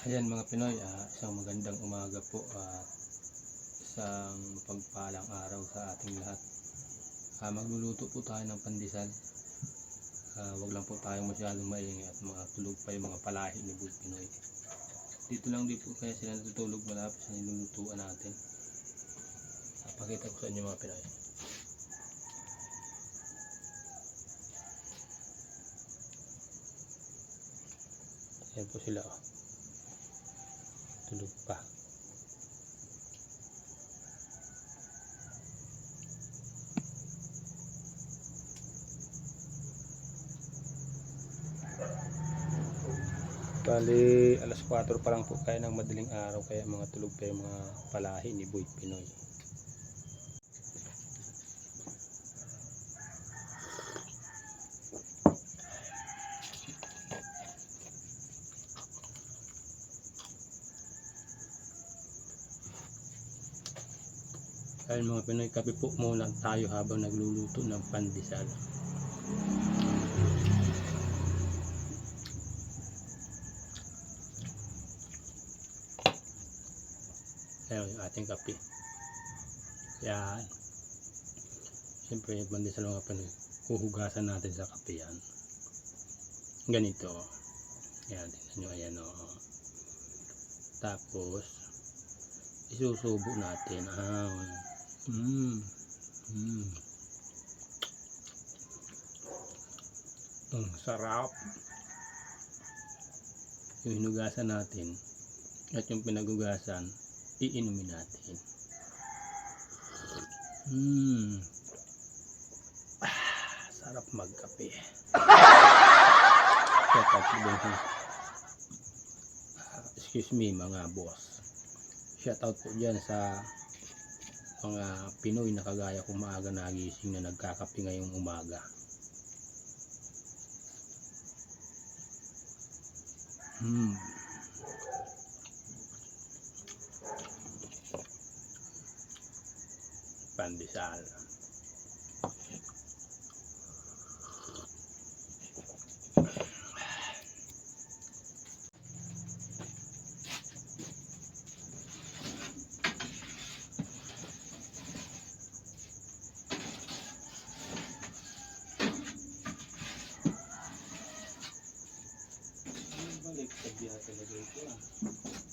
Ayan mga Pinoy, ah, isang magandang umaga po at isang pagpalang araw sa ating lahat. Ah, magluluto po tayo ng pandesal. Ah, wag lang po tayong masyadong maingay at mga tulog pa yung mga palahi ni Boy Pinoy. Dito lang din po kaya sila natutulog malapit sa nilulutuan natin. Ah, pakita ko sa inyo mga Pinoy. Ayan po sila oh. Tulog pa. Bali, alas 4 pa lang po kaya ng madaling araw kaya mga tulog pa yung mga palahi ni Boy Pinoy. Dahil mga Pinoy, kape po muna tayo habang nagluluto ng pandesal. Ayan yung ating kape. Yan. Siyempre, yung pandesal mga Pinoy, huhugasan natin sa kape yan. Ganito. Yan, tingnan nyo, ayan o. Tapos, isusubo natin ang mm, mm. Ang sarap. Yung hinugasan natin at yung pinagugasan, iinumin natin. Mm. Ah, sarap magkape. Ah, Excuse me mga boss. Shout out po dyan sa mga Pinoy na kagaya kong maaga nagising na nagkakape ngayong umaga. Hmm. Pandesal. Balik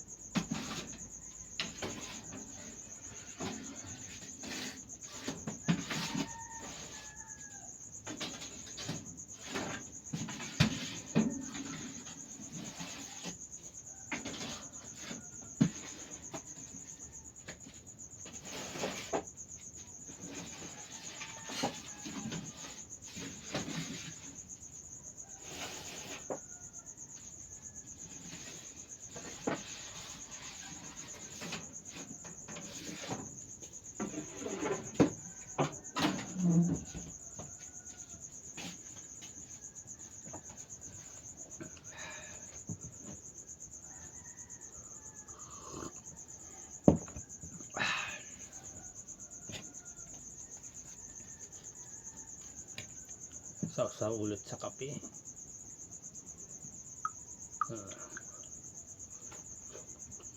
Sausaw ulit sa kape.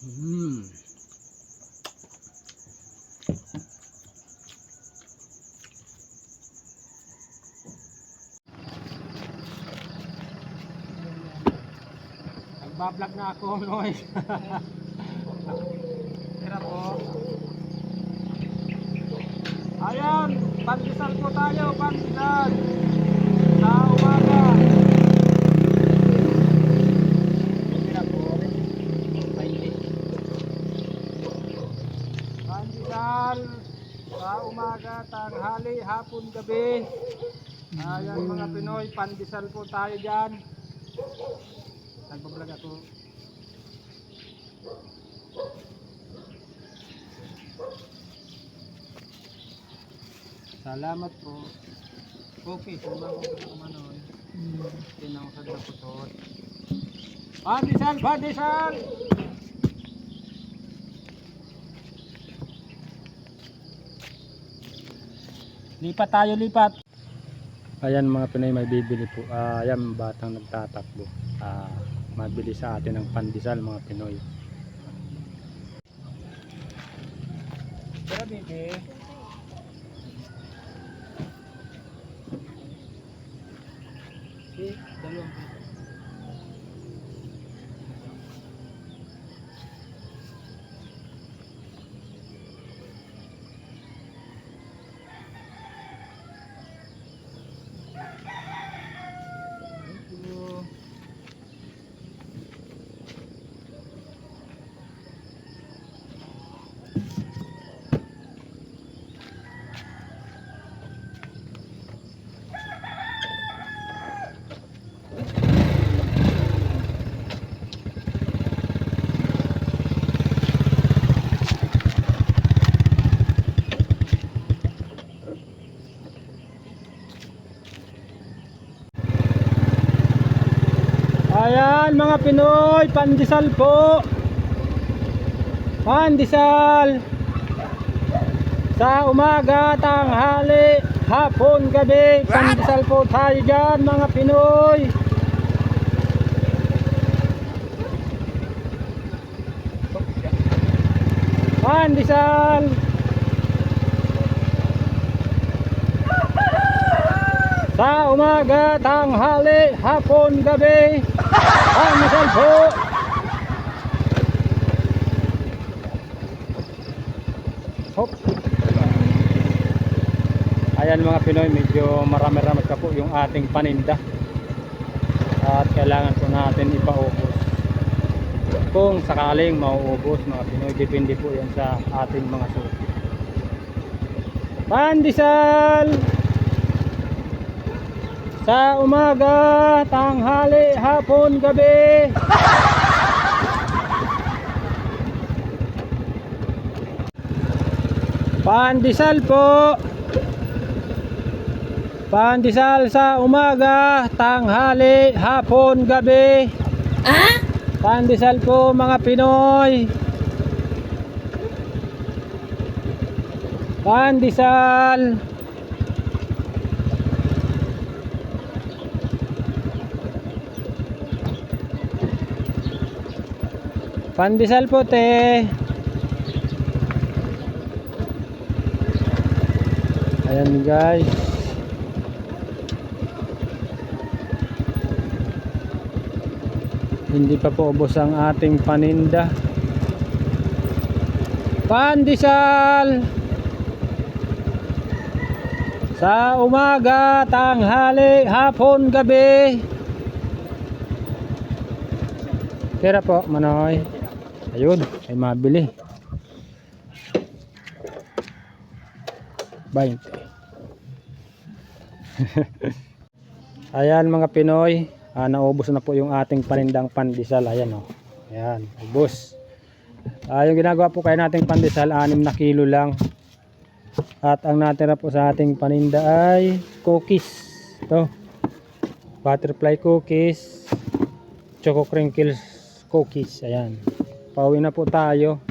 Mm. Nagbablog na ako, Noy. Tira po. Ayan, pandesal po tayo, pandesal. Sa umaga. Tira po. Pandesal sa umaga, tanghali, hapon, gabi. Ayan mga Pinoy, pandesal po tayo dyan. Nagbablog ako. Salamat po. Okay, salamat po sa manon. Tinang sa daputot. Pandesal, pandesal! Lipat tayo, lipat. Ayan mga Pinoy may bibili po. Ah, ayan batang nagtatakbo. Ah, mabili sa atin ng pandesal mga Pinoy. Tara, bibi. Dalawang Ayan mga Pinoy, pandesal po. Pandesal. Sa umaga, tanghali, hapon, gabi, pandesal po tayo dyan mga Pinoy. Pandesal. Sa umaga, tanghali, hapon, gabi, pandesal po. Hop. Ayan mga Pinoy, medyo marami-rami ka po yung ating paninda. At kailangan po natin ipaubos. Kung sakaling mauubos mga Pinoy, depende po yan sa ating mga suki. Pandesal! Sa umaga, tanghali, hapon, gabi. Pandesal po. Pandesal sa umaga, tanghali, hapon, gabi. Pandesal po mga Pinoy. Pandesal. Pandesal po te. Ayan guys. Hindi pa po ubos ang ating paninda. Pandesal. Sa umaga, tanghali, hapon, gabi. Tira po, Manoy. Ayun, ay mabili. 20. Ayan mga Pinoy, ah, naubos na po yung ating panindang pandesal. Ayan oh. Ayan, ubos. Ah, yung ginagawa po kaya nating pandesal, 6 na kilo lang. At ang natira po sa ating paninda ay cookies. Ito. Butterfly cookies. Choco crinkles cookies. Ayan. Pauwi na po tayo.